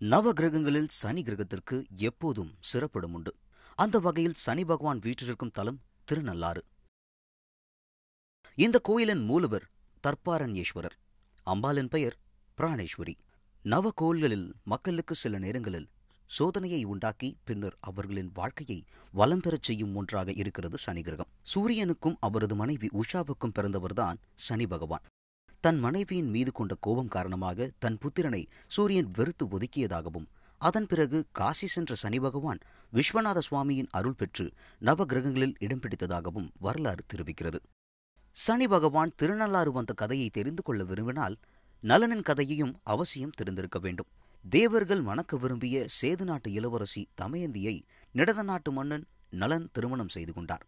நவ கிரகங்களில் சனி கிரகத்திற்கு எப்போதும் சிறப்பிடம் உண்டு அந்த வகையில் சனி பகவான் வீற்றிருக்கும் தலம் திருநள்ளாறு. இந்த கோயிலின் மூலவர் தர்ப்பாரண்யேஸ்வரர் அம்பாளின் பெயர் பிராணேஸ்வரி. நவ கோயில்களில் மக்களுக்கு சில நேரங்களில் சோதனையை உண்டாக்கி பின்னர் அவர்களின் வாழ்க்கையை வளம் பெறச் செய்யும் ஒன்றாக இருக்கிறது சனி கிரகம். சூரியனுக்கும் அவரது மனைவி உஷாவுக்கும் பிறந்தவர்தான் சனி பகவான். தன் மனைவியின் மீது கொண்ட கோபம் காரணமாக தன் புத்திரனை சூரியன் வெறுத்து ஒதுக்கியதாகவும் அதன் பிறகு காசி சென்ற சனி பகவான் விஸ்வநாத சுவாமியின் அருள் பெற்று நவ கிரகங்களில் இடம் பிடித்ததாகவும் வரலாறு தெரிவிக்கிறது. சனி பகவான் திருநள்ளாறு வந்த கதையை தெரிந்து கொள்ள விரும்பினால் நலனின் கதையையும் அவசியம் தெரிந்திருக்க வேண்டும். தேவர்கள் மணக்க விரும்பிய சேது நாட்டு இளவரசி தமயந்தியை நிடத நாட்டு மன்னன் நலன் திருமணம் செய்து கொண்டார்.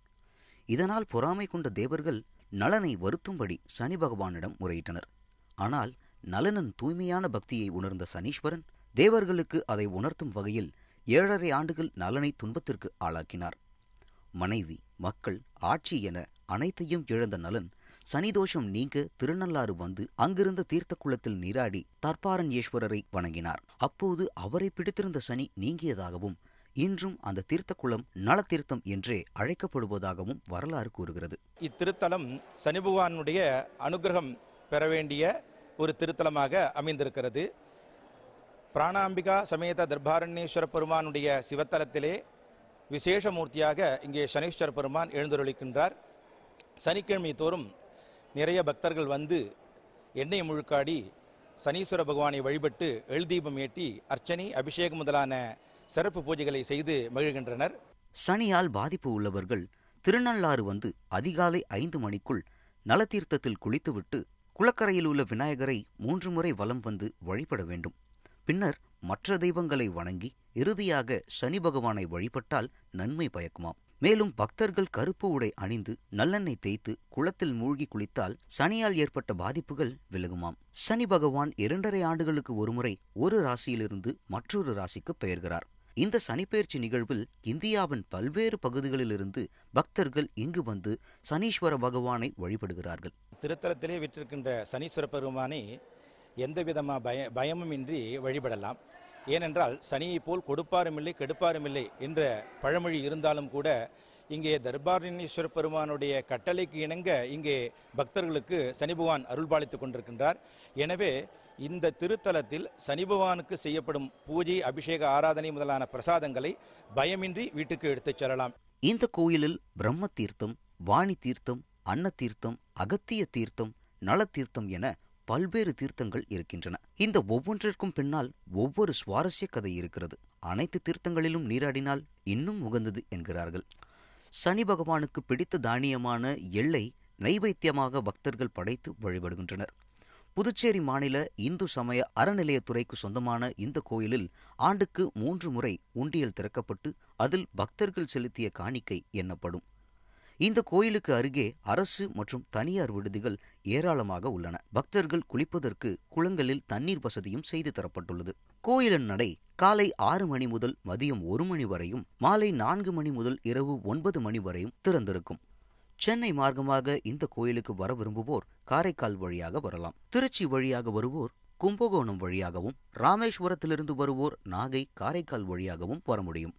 இதனால் பொறாமை கொண்ட தேவர்கள் நலனை வருத்தும்படி சனி பகவானிடம் முறையிட்டனர். ஆனால் நலனின் தூய்மையான பக்தியை உணர்ந்த சனீஸ்வரன் தேவர்களுக்கு அதை உணர்த்தும் வகையில் ஏழரை ஆண்டுகள் நலனை துன்பத்திற்கு ஆளாக்கினார். மனைவி மக்கள் ஆட்சி என அனைத்தையும் இழந்த நலன் சனிதோஷம் நீங்க திருநள்ளாறு வந்து அங்கிருந்த தீர்த்த குளத்தில் நீராடி தர்பாரண்யேஸ்வரரை வணங்கினார். அப்போது அவரை பிடித்திருந்த சனி நீங்கியதாகவும் இன்றும் அந்த தீர்த்தக்குளம் நலத்தீர்த்தம் என்றே அழைக்கப்படுவதாகவும் வரலாறு கூறுகிறது. இத்திருத்தலம் சனி பகவானுடைய அனுகிரகம் பெற வேண்டிய ஒரு திருத்தலமாக அமைந்திருக்கிறது. பிராணாம்பிகா சமேத தர்பாரண்யேஸ்வர பெருமானுடைய சிவத்தலத்திலே விசேஷ மூர்த்தியாக இங்கே சனீஸ்வர பெருமான் எழுந்தருளிக்கின்றார். சனிக்கிழமை தோறும் நிறைய பக்தர்கள் வந்து எண்ணெய் முழுக்காடி சனீஸ்வர பகவானை வழிபட்டு எழுதீபம் ஏற்றி அர்ச்சனை அபிஷேகம் முதலான சிறப்பு பூஜைகளை செய்து மகிழ்கின்றனர். சனியால் பாதிப்பு உள்ளவர்கள் திருநள்ளாறு வந்து அதிகாலை ஐந்து மணிக்குள் நலத்தீர்த்தத்தில் குளித்துவிட்டு குளக்கரையில் உள்ள விநாயகரை மூன்று முறை வலம் வந்து வழிபட வேண்டும். பின்னர் மற்ற தெய்வங்களை வணங்கி இறுதியாக சனி பகவானை வழிபட்டால் நன்மை பயக்குமாம். மேலும் பக்தர்கள் கருப்பு உடை அணிந்து நல்லெண்ணெய் தேய்த்து குளத்தில் மூழ்கி குளித்தால் சனியால் ஏற்பட்ட பாதிப்புகள் விலகுமாம். சனி பகவான் இரண்டரை ஆண்டுகளுக்கு ஒருமுறை ஒரு ராசியிலிருந்து மற்றொரு ராசிக்கு பெயர்கிறார். இந்த சனிப்பெயர்ச்சி நிகழ்வில் இந்தியாவின் பல்வேறு பகுதிகளிலிருந்து பக்தர்கள் இங்கு வந்து சனீஸ்வர பகவானை வழிபடுகிறார்கள். திருத்தலத்திலே விற்றிருக்கின்ற சனீஸ்வர பெருமானை எந்தவிதமாக பய பயமும் இன்றி வழிபடலாம். ஏனென்றால் சனியைப் போல் கொடுப்பாரும் இல்லை கெடுப்பாரும் இல்லை என்ற பழமொழி இருந்தாலும் கூட இங்கே தர்பாரணீஸ்வர பெருமானுடைய கட்டளைக்கு இணங்க இங்கே பக்தர்களுக்கு சனி பகவான் அருள்பாலித்துக் கொண்டிருக்கின்றார். எனவே இந்த திருத்தலத்தில் சனி பகவானுக்கு செய்யப்படும் பூஜை அபிஷேக ஆராதனை முதலான பிரசாதங்களை பயமின்றி வீட்டுக்கு எடுத்துச் செல்லலாம். இந்த கோயிலில் பிரம்ம தீர்த்தம் வாணி தீர்த்தம் அன்ன தீர்த்தம் அகத்திய தீர்த்தம் நலத்தீர்த்தம் என பல்வேறு தீர்த்தங்கள் இருக்கின்றன. இந்த ஒவ்வொன்றிற்கும் பின்னால் ஒவ்வொரு சுவாரஸ்ய கதை இருக்கிறது. அனைத்து தீர்த்தங்களிலும் நீராடினால் இன்னும் உகந்தது என்கிறார்கள். சனி பகவானுக்கு பிடித்த தானியமான எள்ளை நைவேத்தியமாக பக்தர்கள் படைத்து வழிபடுகின்றனர். புதுச்சேரி மாநில இந்து சமய அறநிலையத்துறைக்கு சொந்தமான இந்த கோயிலில் ஆண்டுக்கு மூன்று முறை உண்டியல் திறக்கப்பட்டு அதில் பக்தர்கள் செலுத்திய காணிக்கை எண்ணப்படும். இந்த கோயிலுக்கு அருகே அரசு மற்றும் தனியார் விடுதிகள் ஏராளமாக உள்ளன. பக்தர்கள் குளிப்பதற்கு குளங்களில் தண்ணீர் வசதியும் செய்து தரப்பட்டுள்ளது. கோயிலின் நடை காலை ஆறு மணி முதல் மதியம் ஒரு மணி வரையும் மாலை நான்கு மணி முதல் இரவு ஒன்பது மணி வரையும் திறந்திருக்கும். சென்னை மார்க்கமாக இந்த கோயிலுக்கு வர விரும்புவோர் காரைக்கால் வழியாக வரலாம். திருச்சி வழியாக வருவோர் கும்பகோணம் வழியாகவும் ராமேஸ்வரத்திலிருந்து வருவோர் நாகை காரைக்கால் வழியாகவும் வர முடியும்.